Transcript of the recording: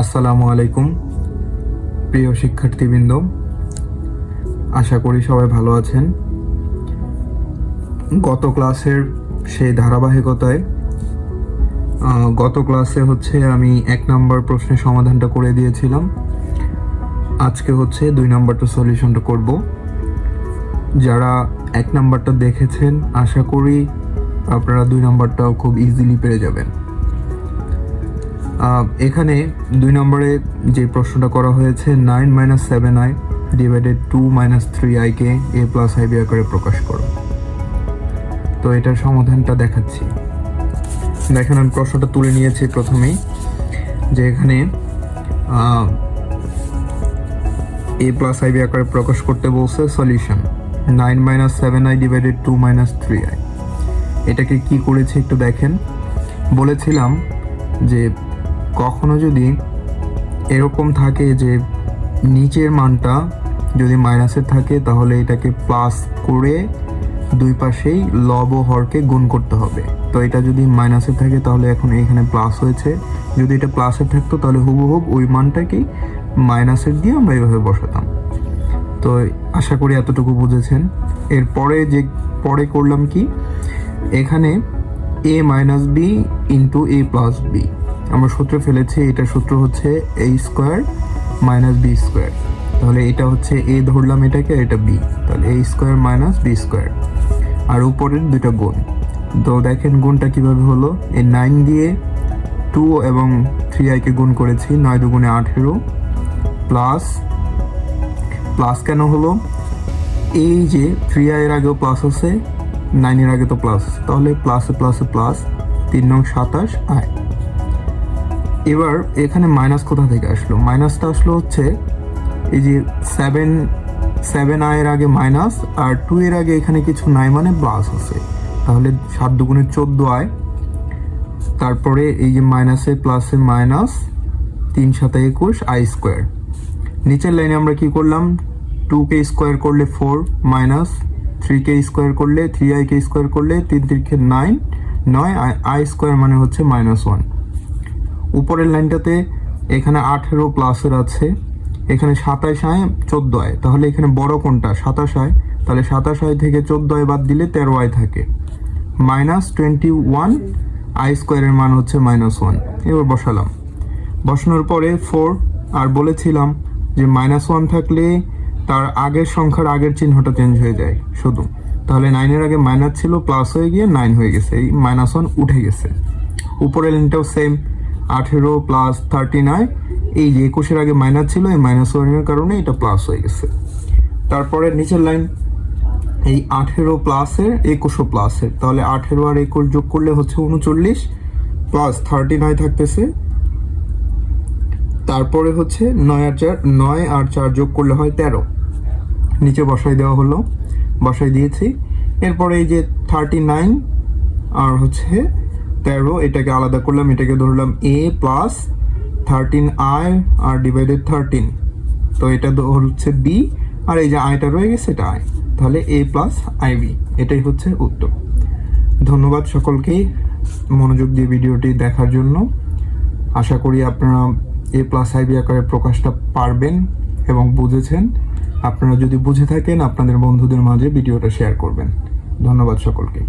আসসালামু আলাইকুম, প্রিয় শিক্ষার্থীবৃন্দ। আশা করি সবাই ভালো আছেন। গত ক্লাসের সেই ধারাবাহিকতায় গত ক্লাসে হচ্ছে আমি এক নম্বর প্রশ্নের সমাধানটা করে দিয়েছিলাম। আজকে হচ্ছে দুই নম্বরটা সলিউশনটা করব। যারা এক নাম্বারটা দেখেছেন, আশা করি আপনারা দুই নম্বরটাও খুব ইজিলি পেরে যাবেন। এখানে দুই নম্বরে যে প্রশ্নটা করা হয়েছে nine minus seven I divided two minus three আইকে এ প্লাস আই বি আকারে প্রকাশ করো। তো এটার সমাধানটা দেখাচ্ছি। দেখেন, আমি প্রশ্নটা তুলে নিয়েছি প্রথমেই, যে এখানে এ প্লাস আই বি আকারে প্রকাশ করতে বলছে solution nine minus seven I divided two minus three I এটাকে কি করেছে একটু দেখেন। বলেছিলাম যে কখনো যদি এরকম থাকে যে নিচের মানটা যদি মাইনাসের থাকে, তাহলে এটাকে প্লাস করে দুই পাশেই লব ও হরকে গুণ করতে হবে। তো এটা যদি মাইনাসে থাকে, তাহলে এখন এখানে প্লাস হয়েছে। যদি এটা প্লাসে থাকতো, তাহলে হুবহুব ওই মানটাকেই মাইনাসের দিয়ে আমরা এইভাবে বসাতাম। তো আশা করি এতটুকু বুঝেছেন। এরপরে যে, পরে করলাম কি? এখানে A minus B into A plus B আমরা সূত্র ফেলেছি, এটা সূত্র হচ্ছে A square minus B square তাহলে এটা হচ্ছে এ ধরলাম এটাকে, এটা বি তাহলে A square minus B square আর উপরের দুটো গুণ। তো দেখেন গুণটা কীভাবে হলো? এই নাইন দিয়ে টু এবং থ্রি আইকে গুণ করেছি, নয় দুগুণে আঠেরো প্লাস প্লাস কেন হলো? এই যে থ্রি আইয়ের আগেও প্লাস আছে নাইনের আগে তো প্লাস তাহলে প্লাসে প্লাসে প্লাস তিন নং সাতাশ আয় এবার এখানে মাইনাস কোথা থেকে আসলো? মাইনাসটা আসলো হচ্ছে এই যে সেভেন সেভেন আয়ের আগে মাইনাস আর টু এর আগে এখানে কিছু নাই মানে প্লাস আছে। তাহলে সাত দুগুণে চোদ্দ আয় তারপরে এই যে মাইনাসে প্লাসে মাইনাস তিন সাথে একুশ আই স্কোয়ার নিচের লাইনে আমরা কি করলাম? টু কে স্কোয়ার করলে ফোর মাইনাস থ্রি কে স্কোয়ার করলে থ্রি আই কে স্কোয়ার করলে তিন তিরিখে নাইন নয় আই স্কোয়ার মানে হচ্ছে মাইনাস ওয়ান উপরের লাইনটাতে এখানে আঠেরো প্লাসের আছে, এখানে সাতাশ আয় চোদ্দ আয়। তাহলে এখানে বড় কোনটা? সাতাশ আয়। তাহলে সাতাশ আয় থেকে চোদ্দ আয় বাদ দিলে তেরো আয় থাকে। মাইনাস টোয়েন্টি ওয়ান আই স্কোয়ারের মান হচ্ছে মাইনাস ওয়ান এবার বসালাম। বসানোর পরে ফোর আর বলেছিলাম যে মাইনাস ওয়ান থাকলে তার আগের সংখ্যার আগের চিহ্নটা চেঞ্জ হয়ে যায়। শুধু। তাহলে নাইনের আগে মাইনাস ছিল প্লাস হয়ে গিয়ে নাইন হয়ে গেছে। এই মাইনাস ওয়ান উঠে গেছে। উপরের লাইনটাও সেম আঠেরো প্লাস থার্টি নাইন এই যে একুশের আগে মাইনাস ছিল, এই মাইনাস ওয়ানের কারণে এটা প্লাস হয়ে গেছে। তারপরে নিচের লাইন এই আঠেরো প্লাসের একুশো প্লাসের তাহলে আঠেরো আর একুশ যোগ করলে হচ্ছে উনচল্লিশ প্লাস থার্টি নয় থাকতেছে। তারপরে হচ্ছে নয় আর চার, নয় আর চার যোগ করলে হয় তেরো। নিচে বসাই দেওয়া হলো, বসাই দিয়েছি। এরপরে এই যে থার্টি নাইন আর হচ্ছে তেরো, এটাকে আলাদা করলাম, এটাকে ধরলাম এ প্লাস থার্টিন আই আর ডিভাইডেড থার্টিন তো এটা হচ্ছে বি আর এই যে আইটা রয়ে গেছে, এটা আই তাহলে এ প্লাস আই বি এটাই হচ্ছে উত্তর। ধন্যবাদ সকলকেই মনোযোগ দিয়ে ভিডিওটি দেখার জন্য। আশা করি আপনারা এ প্লাস আইবি আকারে প্রকাশটা পারবেন এবং বুঝেছেন। আপনারা যদি বুঝে থাকেন, আপনাদের বন্ধুদের মাঝে ভিডিওটা শেয়ার করবেন। ধন্যবাদ সকলকে।